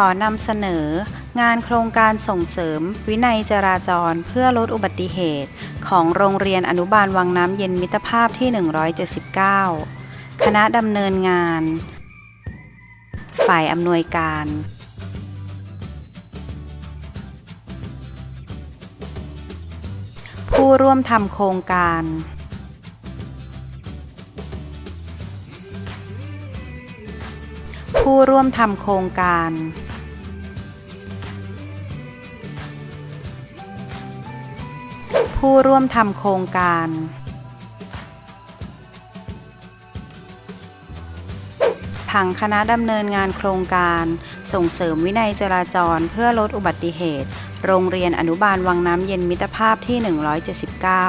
ขอนำเสนอ งานโครงการส่งเสริม วินัยจราจรเพื่อลดอุบัติเหตุ ของโรงเรียนอนุบาลวังน้ำเย็นมิตรภาพที่ 179 คณะดำเนินงาน ฝ่ายอำนวยการผู้ร่วมทำโครงการ ผู้ร่วมทำโครงการ ผู้ร่วมทำโครงการ ผังคณะดำเนินงานโครงการ ส่งเสริมวินัยจราจรเพื่อลดอุบัติเหตุ โรงเรียนอนุบาลวังน้ำเย็นมิตรภาพที่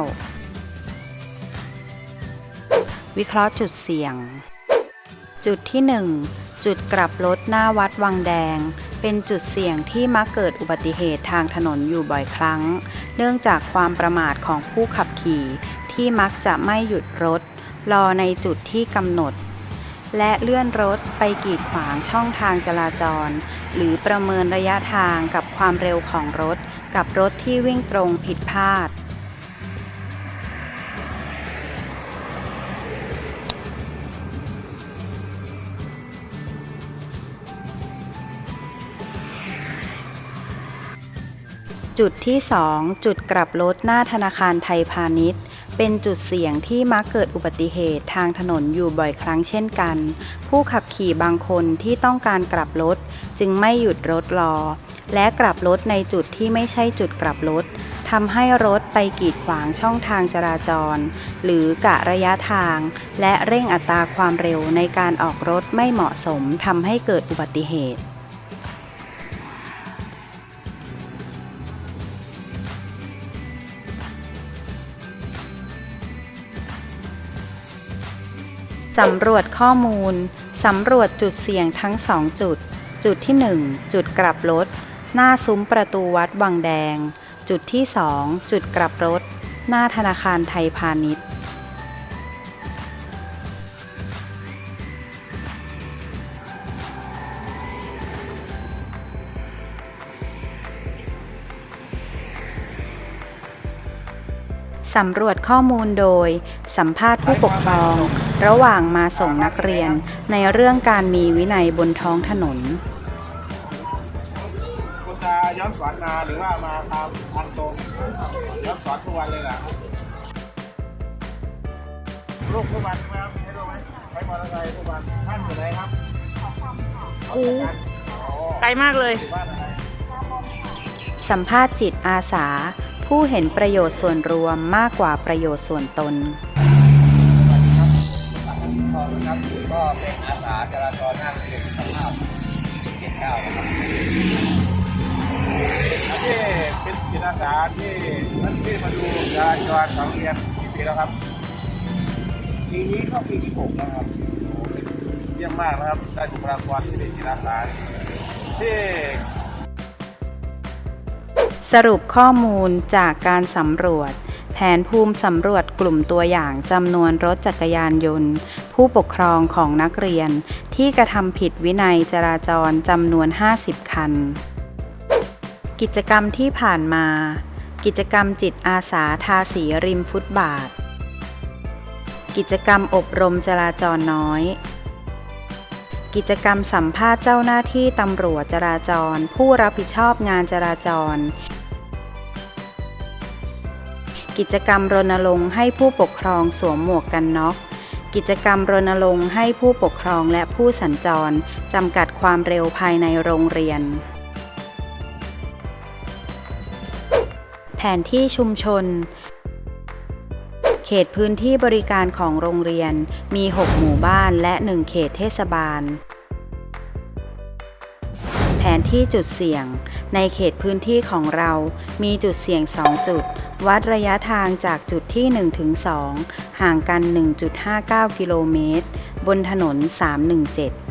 179 วิเคราะห์จุดเสี่ยง จุดที่ 1 จุดกลับรถหน้าวัดวังแดง เป็นจุดเสี่ยงที่มักเกิดอุบัติเหตุทางถนนอยู่บ่อยครั้ง เนื่องจากความประมาทของผู้ขับขี่ ที่มักจะไม่หยุดรถ รอในจุดที่กำหนด และเลื่อนรถไปกีดขวางช่องทางจราจร หรือประเมินระยะทางกับความเร็วของรถ กับรถที่วิ่งตรงผิดพลาด จุดที่ 2 จุดกลับรถหน้าธนาคารไทยพาณิชย์ เป็นจุดเสี่ยงที่มักเกิดอุบัติเหตุทางถนนอยู่บ่อยครั้งเช่นกัน ผู้ขับขี่บางคนที่ต้องการกลับรถจึงไม่หยุดรถรอ และกลับรถในจุดที่ไม่ใช่จุดกลับรถทำให้รถไปกีดขวางช่องทางจราจร หรือกะระยะทาง และเร่งอัตราความเร็วในการออกรถไม่เหมาะสมทำให้เกิดอุบัติเหตุ สำรวจข้อมูล สำรวจจุดเสี่ยงทั้ง 2 จุด จุดที่ 1 จุดกลับรถ หน้าซุ้มประตูวัดวังแดง จุดที่ 2 จุดกลับรถ หน้าธนาคารไทยพาณิชย์ สำรวจข้อมูลโดย สัมภาษณ์ผู้ปกครอง ระหว่างมาส่งนักเรียนในเรื่องการมีวินัยบนท้องถนนคุณจะย้อนสอนมาหรือว่ามาตามทางตรงย้อนสอนทุกวันเลยเหรอลูกทุกวันไหมครับให้ลูกไหมไปมอเตอร์ไซค์ทุกวันท่านอยู่ไหนครับโอ้อ๋อไกลมากเลยอยู่บ้านอะไรสัมภาษณ์จิตอาสา ผู้เห็นประโยชน์ส่วนรวมมากกว่าประโยชน์ส่วนตน เจ็ดเก้าวนะครับที่เป็นจิตอาสาที่ท่านที่มาดูจราจรของเรียนกี่ปีแล้วครับปีนี้เข้าปีที่หกแล้วครับเยี่ยมมากนะครับได้บุคลากรที่เป็นจิตอาสาที่สรุปข้อมูลจากการสำรวจ แผนภูมิสำรวจกลุ่มตัวอย่างจำนวนรถจักรยานยนต์ ผู้ปกครองของนักเรียน ที่กระทำผิดวินัยจราจรจำนวน 50 คัน กิจกรรมที่ผ่านมา กิจกรรมจิตอาสาทาสีริมฟุตบาท กิจกรรมอบรมจราจรน้อย กิจกรรมสัมภาษณ์เจ้าหน้าที่ตำรวจจราจร ผู้รับผิดชอบงานจราจร กิจกรรมรณรงค์ให้ผู้ปกครองสวมหมวกกันน็อก กิจกรรมรณรงค์ให้ผู้ปกครองและผู้สัญจรจำกัดความเร็วภายในโรงเรียน แผนที่ชุมชน เขตพื้นที่บริการของโรงเรียนมี 6 หมู่บ้านและ 1 เขตเทศบาลแผนที่จุดเสี่ยง ในเขตพื้นที่ของเรา มีจุดเสี่ยง 2 จุด วัดระยะทางจากจุดที่ 1 ถึง 2 ห่างกัน 1.59 กิโลเมตร บนถนน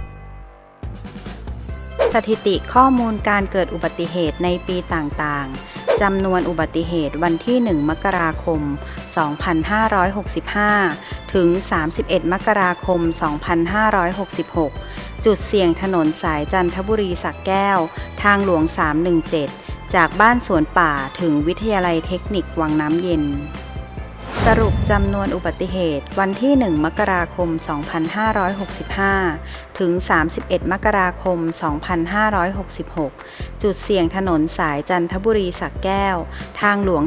317 สถิติข้อมูลการเกิดอุบัติเหตุในปีต่างๆ จำนวนอุบัติเหตุวันที่ 1 มกราคม 2565 ถึง 31 มกราคม 2566 จุดเสี่ยงถนนสายจันทบุรีสักแก้ว ทางหลวง 317 จากบ้านสวนป่าถึงวิทยาลัยเทคนิควังน้ำเย็น สรุปจำนวนอุบัติเหตุวันที่ 1 มกราคม 2565 ถึง 31 มกราคม 2566 จุดเสี่ยงถนนสายจันทบุรีสักแก้ว ทางหลวง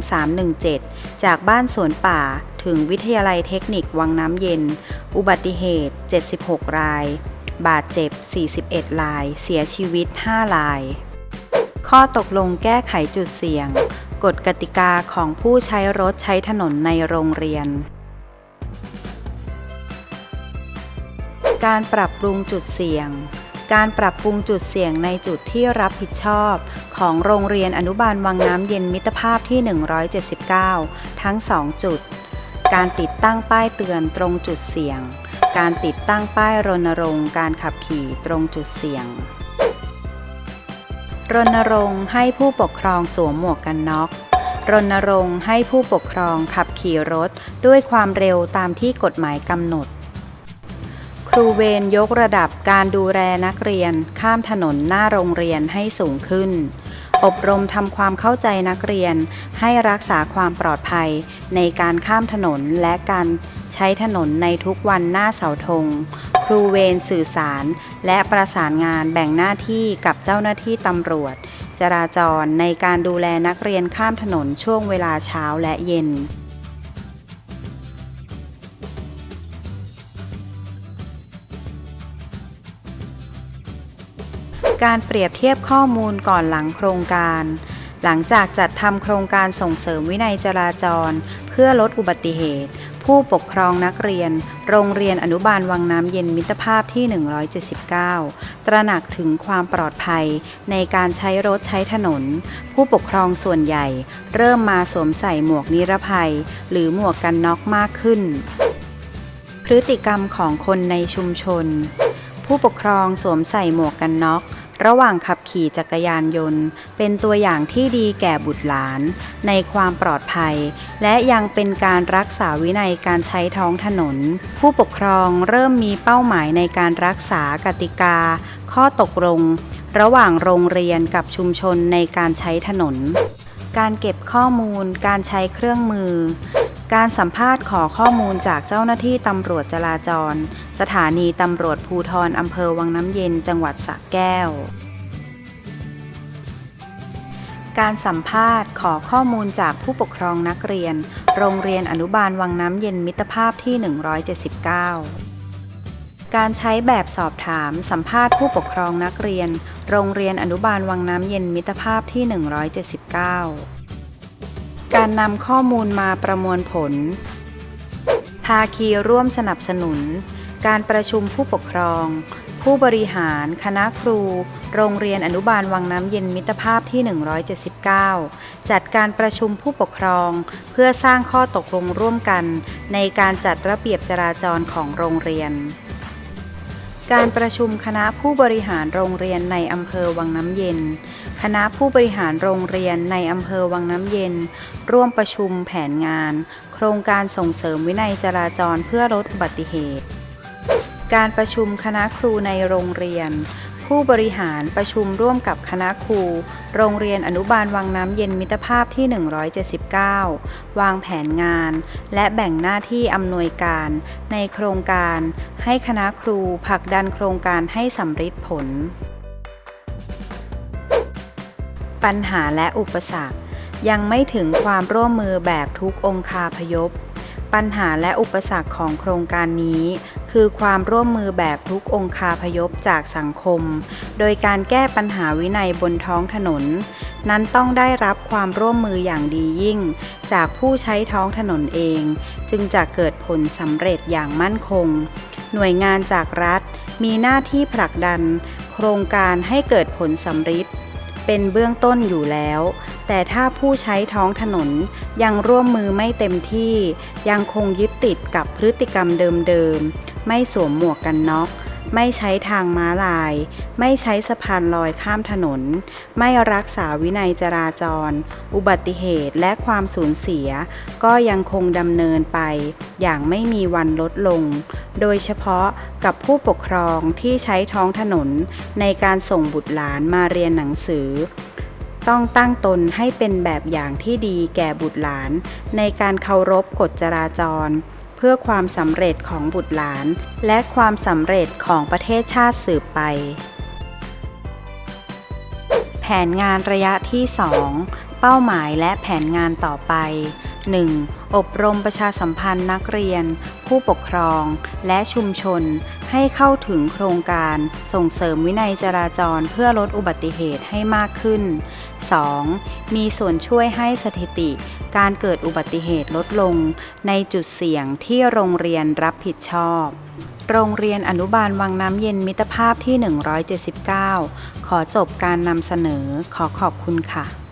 317 จากบ้านสวนป่าถึงวิทยาลัยเทคนิควังน้ำเย็น อุบัติเหตุ 76 ราย บาดเจ็บ 41 ราย เสียชีวิต 5 ราย ข้อตกลงแก้ไขจุดเสี่ยง กฎกติกาของผู้ใช้รถใช้ถนนในโรงเรียน การปรับปรุงจุดเสี่ยง การปรับปรุงจุดเสี่ยงในจุดที่รับผิดชอบ ของโรงเรียนอนุบาลวังน้ำเย็นมิตรภาพที่ 179 ทั้ง 2 จุด การติดตั้งป้ายเตือนตรงจุดเสี่ยง การติดตั้งป้ายรณรงค์การขับขี่ตรงจุดเสี่ยง รณรงค์ให้ผู้ปกครองสวมหมวกกันน็อก รณรงค์ให้ผู้ปกครองขับขี่รถด้วยความเร็วตามที่กฎหมายกำหนด ครูเวรยกระดับการดูแลนักเรียนข้ามถนนหน้าโรงเรียนให้สูงขึ้น อบรมทำความเข้าใจนักเรียน ให้รักษาความปลอดภัย ในการข้ามถนนและการใช้ถนนในทุกวันหน้าเสาธง ครูเวรสื่อสาร และประสานงานแบ่งหน้าที่กับเจ้าหน้าที่ตำรวจ จราจรในการดูแลนักเรียนข้ามถนนช่วงเวลาเช้าและเย็น การเปรียบเทียบข้อมูลก่อนหลังโครงการ หลังจากจัดทำโครงการส่งเสริมวินัยจราจร เพื่อลดอุบัติเหตุ ผู้ปกครองนักเรียน โรงเรียนอนุบาลวังน้ำเย็นมิตรภาพที่ 179 ตระหนักถึงความปลอดภัยในการใช้รถใช้ถนน ผู้ปกครองส่วนใหญ่ เริ่มมาสวมใส่หมวกนิรภัย หรือหมวกกันน็อกมากขึ้น พฤติกรรมของคนในชุมชนผู้ปกครองสวมใส่หมวกกันน็อก ระหว่างขับขี่จักรยานยนต์ เป็นตัวอย่างที่ดีแก่บุตรหลาน ในความปลอดภัย และยังเป็นการรักษาวินัยการใช้ท้องถนน ผู้ปกครองเริ่มมีเป้าหมายในการรักษากติกา ข้อตกลง ระหว่างโรงเรียนกับชุมชนในการใช้ถนน การเก็บข้อมูล การใช้เครื่องมือ การสัมภาษณ์ขอข้อมูลจากเจ้าหน้าที่ตำรวจจราจร สถานีตำรวจภูทรอำเภอวังน้ำเย็นจังหวัดสระแก้ว การสัมภาษณ์ขอข้อมูลจากผู้ปกครองนักเรียน โรงเรียนอนุบาลวังน้ำเย็นมิตรภาพที่ 179 การใช้แบบสอบถามสัมภาษณ์ผู้ปกครองนักเรียน โรงเรียนอนุบาลวังน้ำเย็นมิตรภาพที่ 179 การนำข้อมูลมาประมวลผล ภาคีร่วมสนับสนุน การประชุมผู้ปกครอง ผู้บริหาร คณะครู โรงเรียนอนุบาลวังน้ำเย็นมิตรภาพที่ 179 จัดการประชุมผู้ปกครอง เพื่อสร้างข้อตกลงร่วมกัน ในการจัดระเบียบจราจรของโรงเรียน การประชุมคณะผู้บริหารโรงเรียนในอำเภอวังน้ำเย็น คณะผู้บริหารโรงเรียนในอำเภอวังน้ำเย็น ร่วมประชุมแผนงาน โครงการส่งเสริมวินัยจราจรเพื่อลดอุบัติเหตุ การประชุมคณะครูในโรงเรียน ผู้บริหารประชุมร่วมกับคณะครู โรงเรียนอนุบาลวังน้ำเย็นมิตรภาพที่ 179 วางแผนงาน และแบ่งหน้าที่อำนวยการ ในโครงการ ให้คณะครูผลักดันโครงการให้สำเร็จผล ปัญหาและอุปสรรค ยังไม่ถึงความร่วมมือแบบทุกองคาพยพ ปัญหาและอุปสรรคของโครงการนี้ คือความร่วมมือแบบทุกองคาพยพจากสังคม โดยการแก้ปัญหาวินัยบนท้องถนน นั้นต้องได้รับความร่วมมืออย่างดียิ่ง จากผู้ใช้ท้องถนนเอง จึงจะเกิดผลสำเร็จอย่างมั่นคง หน่วยงานจากรัฐ มีหน้าที่ผลักดัน โครงการให้เกิดผลสำเร็จเป็นเบื้องต้นอยู่แล้ว แต่ถ้าผู้ใช้ท้องถนนยังร่วมมือไม่เต็มที่ ยังคงยึดติดกับพฤติกรรมเดิมๆ ไม่สวมหมวกกันน็อก ไม่ใช้ทางม้าลาย ไม่ใช้สะพานลอยข้ามถนน ไม่รักษาวินัยจราจร อุบัติเหตุและความสูญเสีย ก็ยังคงดำเนินไป อย่างไม่มีวันลดลง โดยเฉพาะกับผู้ปกครองที่ใช้ท้องถนนในการส่งบุตรหลานมาเรียนหนังสือ ต้องตั้งตนให้เป็นแบบอย่างที่ดีแก่บุตรหลาน ในการเคารพกฎจราจร เพื่อความสำเร็จของบุตรหลาน และความสำเร็จของประเทศชาติสืบไป แผนงานระยะที่ 2 เป้าหมายและแผนงานต่อไป 1. อบรมประชาสัมพันธ์นักเรียน ผู้ปกครอง และชุมชน ให้เข้าถึงโครงการส่งเสริมวินัยจราจรเพื่อลดอุบัติเหตุให้มากขึ้น 2. มีส่วนช่วยให้สถิติการเกิดอุบัติเหตุลดลง ในจุดเสี่ยงที่โรงเรียนรับผิดชอบ โรงเรียนอนุบาลวังน้ำเย็นมิตรภาพที่ 179 ขอจบการนำเสนอขอขอบคุณค่ะ